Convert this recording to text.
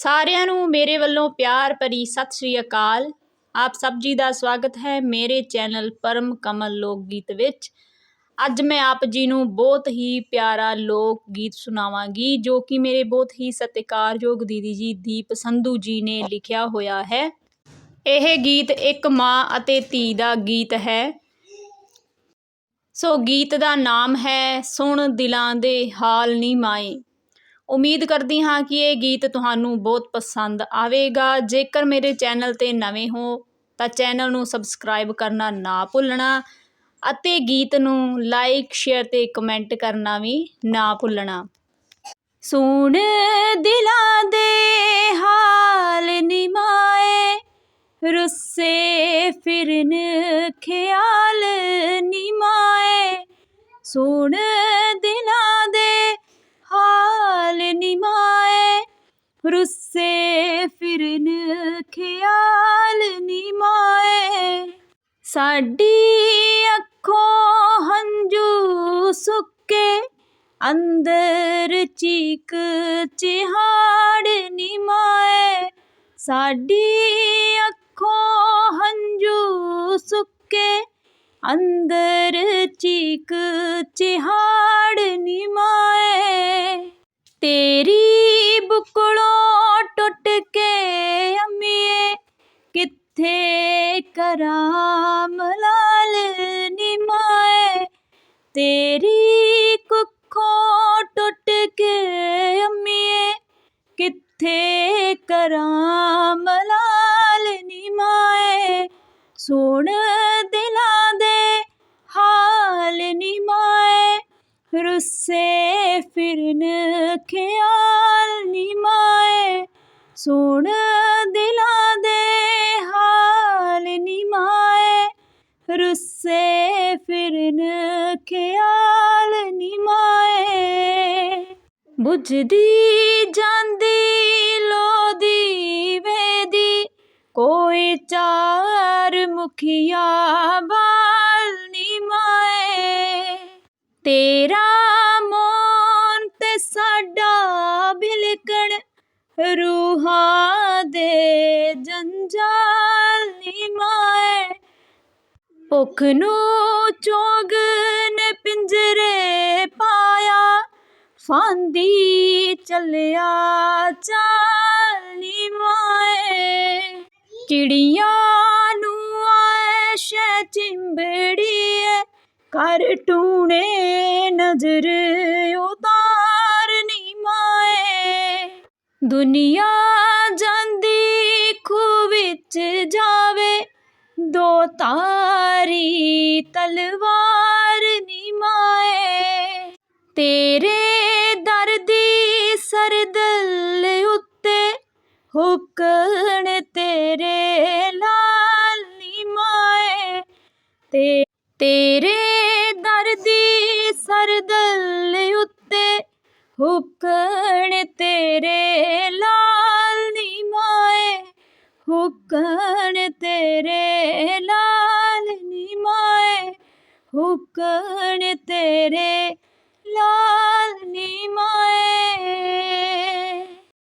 ਸਾਰਿਆਂ ਨੂੰ ਮੇਰੇ ਵੱਲੋਂ ਪਿਆਰ ਭਰੀ ਸਤਿ ਸ੍ਰੀ ਅਕਾਲ। ਆਪ ਸਭ ਜੀ ਦਾ ਸਵਾਗਤ ਹੈ ਮੇਰੇ ਚੈਨਲ ਪਰਮ ਕਮਲ ਲੋਕ ਗੀਤ ਵਿੱਚ। ਅੱਜ ਮੈਂ ਆਪ ਜੀ ਨੂੰ ਬਹੁਤ ਹੀ ਪਿਆਰਾ ਲੋਕ ਗੀਤ ਸੁਣਾਵਾਂਗੀ, ਜੋ ਕਿ ਮੇਰੇ ਬਹੁਤ ਹੀ ਸਤਿਕਾਰਯੋਗ ਦੀਦੀ ਜੀ ਦੀਪ ਸੰਧੂ ਜੀ ਨੇ ਲਿਖਿਆ ਹੋਇਆ ਹੈ। ਇਹ ਗੀਤ ਇੱਕ ਮਾਂ ਅਤੇ ਧੀ ਦਾ ਗੀਤ ਹੈ। ਸੋ ਗੀਤ ਦਾ ਨਾਮ ਹੈ, ਸੁਣ ਦਿਲਾਂ ਦੇ ਹਾਲ ਨੀ ਮਾਏ। ਉਮੀਦ ਕਰਦੀ ਹਾਂ ਕਿ ਇਹ ਗੀਤ ਤੁਹਾਨੂੰ ਬਹੁਤ ਪਸੰਦ ਆਵੇਗਾ। ਜੇਕਰ ਮੇਰੇ ਚੈਨਲ ਤੇ ਨਵੇਂ ਹੋ, ਤਾਂ ਚੈਨਲ ਨੂੰ ਸਬਸਕ੍ਰਾਈਬ ਕਰਨਾ ਨਾ ਭੁੱਲਣਾ ਅਤੇ ਗੀਤ ਨੂੰ ਲਾਈਕ, ਸ਼ੇਅਰ ਤੇ ਕਮੈਂਟ ਕਰਨਾ ਵੀ ਨਾ ਭੁੱਲਣਾ। ਸੁਣ ਦਿਲਾਂ ਦੇ ਹਾਲ ਨਿਮਾਏ ਰੁੱਸੇ ਫਿਰਨ ਖਿਆਲ ਨਿਮਾਏ ਸੁਣ ਦਿਲਾਂ ਰੁੱਸੇ ਫਿਰਨ ਖਿਆਲ ਨੀ ਨਿਮਾਏ ਸਾਡੀ ਅੱਖੋਂ ਹੰਝੂ ਸੁੱਕੇ, ਅੰਦਰ ਚੀਕ ਚਿਹਾੜ ਨੀ ਨਿਮਾਏ ਸਾਡੀ ਅੱਖੋਂ ਹੰਝੂ ਸੁੱਕੇ, ਅੰਦਰ ਚੀਕ ਚਿਹਾੜ ਨਿਮਾਏ ਤੇਰੀ ਕਿੱਥੇ ਕਰਾਂ ਮਲਾਲ ਨਿਮਾਏ, ਤੇਰੀ ਕੁੱਖੋਂ ਟੁੱਟ ਕੇ ਅੰਮੀਏ। ਕਿੱਥੇ ਕਰਾਂ ਮਲਾਲ ਨਿਮਾਏ, ਸੁਣ ਦਿਲਾਂ ਦੇ ਹਾਲ ਨਿਮਾਏ। ਰੁੱਸੇ ਫਿਰਨ ਖਿਆਲ ਨਿਮਾਏ, ਸੁਣ ਰੁੱਸੇ ਫਿਰਨ ਖਿਆਲ ਨਿਮਾਏ ਬੁਝਦੀ ਜਾਂਦੀ ਲੋ ਦੀਵੇ ਦੀ ਕੋਈ ਚਾਰ ਮੁਖੀਆ ਬਾਲ ਨਿਮਾਏ ਤੇਰਾ ਮੋਨ ਤੇ ਸਾਡਾ ਬਿਲਕਣ ਰੂਹਾਂ ਦੇ ਜੰਜਾਲ ਭੁੱਖ ਨੂੰ ਚੋਗ ਨੇ ਪਿੰਜਰੇ ਪਾਇਆ, ਫਾਂਦੀ ਚੱਲਿਆ, ਚਾਲ ਨਿਮਾਏ ਚਿੜੀਆਂ ਨੂੰ ਐਸ਼ੇ ਚਿੰਬੜੀਏ ਕਰ ਟੂਣੇ ਨਜ਼ਰ ਉਤਾਰ ਨਿਮਾਏ ਦੁਨੀਆ ਜਾਂਦੀ ਖੂ ਵਿੱਚ ਜਾਵੇ, ਦੋ ਤਾਰੀ ਤਲਵਾਰ ਨਿਮਾਏ ਤੇਰੇ ਦਰ ਦਰਦੀ ਸਰਦਲ ਉੱਤੇ ਹੁਕਣ ਤੇਰੇ ਲਾਲ ਨਿਮਾਏ ਤੇ ਤੇਰੇ ਦਰ ਦਰਦੀ ਸਰਦਲ ਉੱਤੇ ਹੁਕਣ ਤੇਰੇ ਲਾਲ ਨੀ ਨਿਮਾਏ ਹੁਕਣ ਤੇਰੇ ਲੱਗਣ ਤੇਰੇ ਲਾਲ ਨੀ ਮਾਏ।